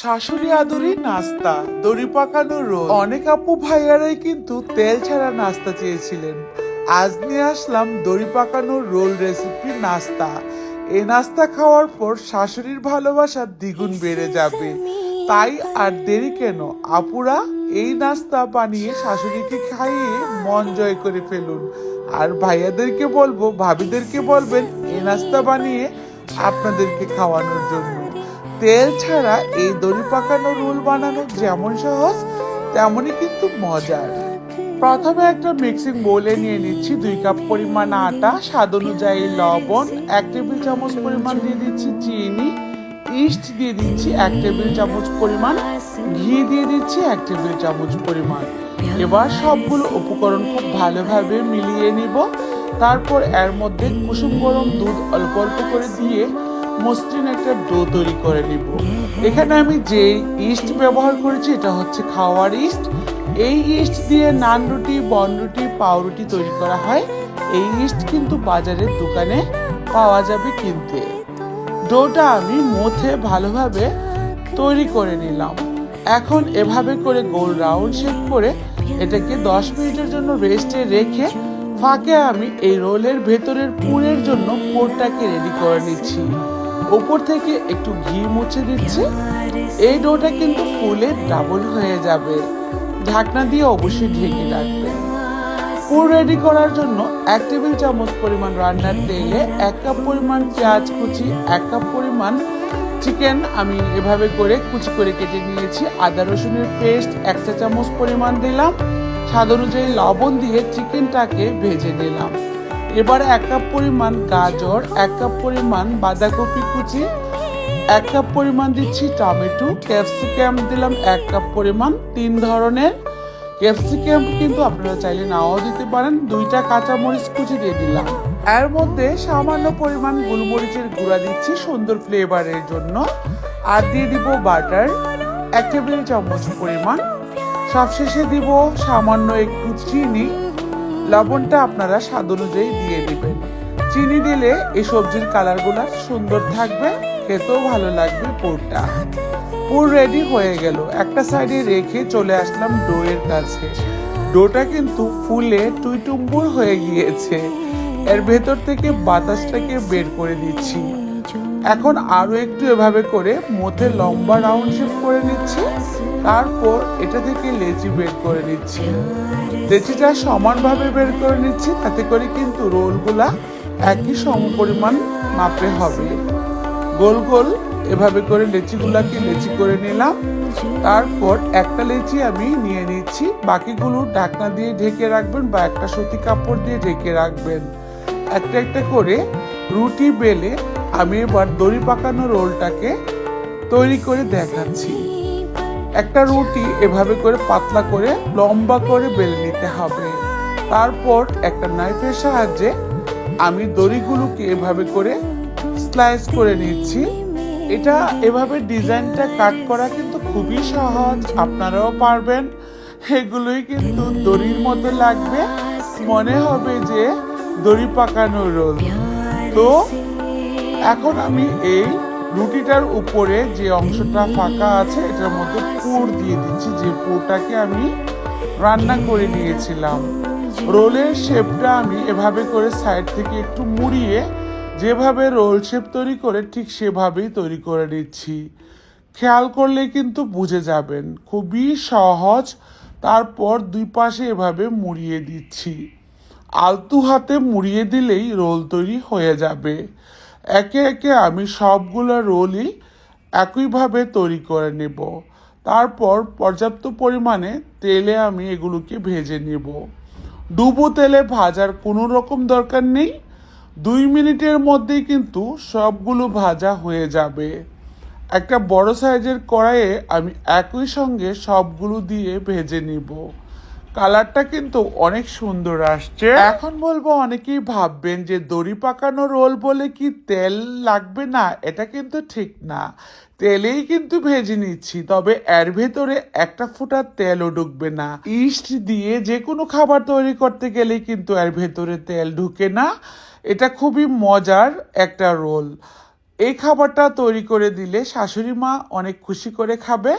শাশুড়ি আদুরি নাস্তা, দড়ি পাকানো রোল। অনেক আপু ভাইয়ারাই কিন্তু তেল ছাড়া নাস্তা চেয়েছিলেন। আজ নিয়ে আসলাম দড়ি পাকানো রোল রেসিপি নাস্তা। এ নাস্তা খাওয়ার পর শাশুড়ির ভালোবাসা দ্বিগুণ বেড়ে যাবে। তাই আর দেরি কেন? আপুরা এই নাস্তা বানিয়ে শাশুড়িকে খাইয়ে মন জয় করে ফেলুন। আর ভাইয়াদেরকে বলব, ভাবিদেরকে বলবেন এই নাস্তা বানিয়ে আপনাদেরকে খাওয়ানোর জন্য। তেল ছাড়া এই দড়ি পাকানো রোল বানানো যেমন সহজ, তেমনই কিন্তু মজার। প্রথমে একটা মিক্সিং বোলে নিয়ে নিচ্ছি, দুই কাপ পরিমাণ আটা, স্বাদ অনুযায়ী লবণ, এক টেবিল চামচ পরিমাণ দিয়ে দিচ্ছি চিনি, ইস্ট দিয়ে দিচ্ছি এক টেবিল চামচ পরিমাণ, ঘি দিয়ে দিচ্ছি এক টেবিল চামচ পরিমাণ। এবার সবগুলো উপকরণ খুব ভালোভাবে মিলিয়ে নিব। তারপর এর মধ্যে কুসুম গরম দুধ অল্প অল্প করে দিয়ে মসৃণ একটা ডো তৈরি করে নিব। এখানে আমি যে ইস্ট ব্যবহার করেছি, এটা হচ্ছে খাওয়ার ইস্ট। এই ইস্ট দিয়ে নান রুটি, বন রুটি পাউরুটি তৈরি করা হয়। এই ইস্ট কিন্তু বাজারের দোকানে পাওয়া যাবে কিনতে। ডোটা আমি মথে ভালোভাবে তৈরি করে নিলাম। এখন এভাবে করে গোল রাউন্ড শেপ করে এটাকে দশ মিনিটের জন্য রেস্টে রেখে ফাঁকে আমি এই রোলের ভেতরের পুরের জন্য পোরটাকে রেডি করে নিচ্ছি। ওপর থেকে একটু ঘি মুছে দিচ্ছি। এই ডোটা কিন্তু ফুলে ডাবল হয়ে যাবে। ঢাকনা দিয়ে অবশ্যই ঢেকে রাখবেন পুর রেডি করার জন্য এক টেবিল চামচ পরিমাণ রান্নার তেলে এক কাপ পরিমাণ পেঁয়াজ কুচি, এক কাপ পরিমাণ চিকেন আমি এভাবে করে কুচি করে কেটে নিয়েছি। আদা রসুনের পেস্ট এক চা চামচ পরিমাণ দিলাম। স্বাদ অনুযায়ী লবণ দিয়ে চিকেনটাকে ভেজে নিলাম। এবার এক কাপ পরিমাণ গাজর, এক কাপ পরিমাণ বাঁধাকপি কুচি, এক কাপ পরিমাণ দিচ্ছি টমেটো, ক্যাপসিকাম দিলাম এক কাপ পরিমাণ তিন ধরনের। ক্যাপসিকাম কিন্তু আপনারা চাইলে নাও দিতে পারেন, দুইটা কাঁচা মরিচ কুচি দিয়ে দিলাম। এর মধ্যে সামান্য পরিমাণ গোলমরিচের গুঁড়া দিচ্ছি সুন্দর ফ্লেভারের জন্য। আর দিয়ে দিব বাটার এক টেবিল চামচ পরিমাণ। সবশেষে দিব সামান্য একটু চিনি। লবণটা আপনারা স্বাদ অনুযায়ী দিয়ে দিবেন। চিনি দিলে এই সবজির কালারগুলো সুন্দর থাকবে, খেতেও ভালো লাগবে পুরটা। পুর রেডি হয়ে গেল। একটা সাইডে রেখে চলে আসলাম ডোয়ের কাছে। ডোটা কিন্তু ফুলে টুইটুম্বুর হয়ে গিয়েছে। এর ভেতর থেকে বাতাসটাকে বের করে দিচ্ছি। এখন আরও একটু এভাবে করে মধ্যে লম্বা রাউন্ড শেপ করে নিচ্ছি, তারপর এটা থেকে লেচি বের করে নিচ্ছি। লেচিটা সমানভাবে বের করে নিচ্ছি, তাতে করে কিন্তু রোলগুলা একই সম পরিমাণ মাপে হবে। গোল গোল এভাবে করে লেচিগুলাকে লেচি করে নিলাম। তারপর একটা লেচি আমি নিয়ে নিচ্ছি, বাকিগুলো ঢাকনা দিয়ে ঢেকে রাখবেন বা একটা সুতি কাপড় দিয়ে ঢেকে রাখবেন। একটা একটা করে রুটি বেলে আমি এবার দড়ি পাকানো রোলটাকে তৈরি করে দেখাচ্ছি। একটা রুটি এভাবে করে পাতলা করে লম্বা করে বেলে নিতে হবে। তারপর একটা নাইফের সাহায্যে আমি দড়িগুলোকে এভাবে করে স্লাইস করে নিচ্ছি। এটা এভাবে ডিজাইনটা কাট করা কিন্তু খুবই সহজ, আপনারাও পারবেন। এগুলোই কিন্তু দড়ির মতো লাগবে। মনে হবে যে দড়ি পাকানো রোল। তো এখন আমি এই রুটিটার উপরে যে অংশটা ফাঁকা আছে, এটার মধ্যে পুর দিয়ে দিচ্ছি, যে পুরটাকে আমি রান্না করে নিয়েছিলাম। রোলের শেপটা আমি এভাবে করে সাইড থেকে একটু মুড়িয়ে, যেভাবে রোল শেপ তৈরি করে, ঠিক সেভাবেই তৈরি করে নিচ্ছি। খেয়াল করলে কিন্তু বুঝে যাবেন, খুবই সহজ। তারপর দুই পাশে এভাবে মুড়িয়ে দিচ্ছি। আলতু হাতে মুড়িয়ে দিলেই রোল তৈরি হয়ে যাবে। একে একে আমি সবগুলো রোলই একইভাবে তৈরি করে নেব। তারপর পর্যাপ্ত পরিমাণে তেলে আমি এগুলোকে ভেজে নেব। ডুবো তেলে ভাজার কোনো রকম দরকার নেই। দুই মিনিটের মধ্যেই কিন্তু সবগুলো ভাজা হয়ে যাবে। একটা বড় সাইজের কড়াইয়ে আমি একই সঙ্গে সবগুলো দিয়ে ভেজে নিব। কালারটা কিন্তু অনেক সুন্দর আসছে। এখন বলব অনেকেই ভাববেন যে দড়ি পাকানো রোল বলে কি তেল লাগবে না? এটা কিন্তু ঠিক না। তেলেই কিন্তু ভেজে নিচ্ছি, তবে এর ভেতরে একটা ফোঁটা তেলও ঢুকবে না। ইস্ট দিয়ে যে কোনো খাবার তৈরি করতে গেলেই কিন্তু এর ভেতরে তেল ঢুকে না। এটা খুবই মজার একটা রোল। এই খাবারটা তৈরি করে দিলে শাশুড়ি মা অনেক খুশি করে খাবে।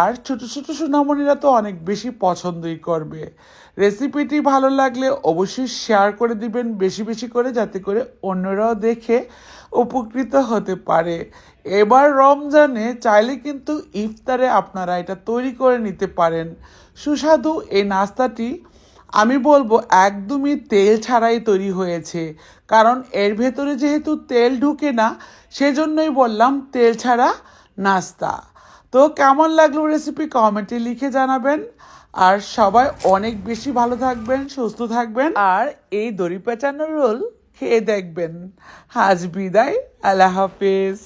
আর ছোট ছোট সোনামণিরা তো অনেক বেশি পছন্দই করবে। রেসিপিটি ভালো লাগলে অবশ্যই শেয়ার করে দিবেন বেশি বেশি করে, যাতে করে অন্যরাও দেখে উপকৃত হতে পারে। এবার রমজানে চাইলে কিন্তু ইফতারে আপনারা এটা তৈরি করে নিতে পারেন। সুস্বাদু এই নাস্তাটি, আমি বলব একদমই তেল ছাড়াই তৈরি হয়েছে। কারণ এর ভেতরে যেহেতু তেল ঢুকে না, সেজন্যই বললাম তেল ছাড়া নাস্তা। তো কেমন লাগল রেসিপি কমেন্টে লিখে জানাবেন। আর সবাই অনেক বেশি ভালো থাকবেন, সুস্থ থাকবেন। আর এই দড়ি পেঁচানোর রোল খেয়ে দেখবেন। আজ বিদায়, আল্লাহ হাফেজ।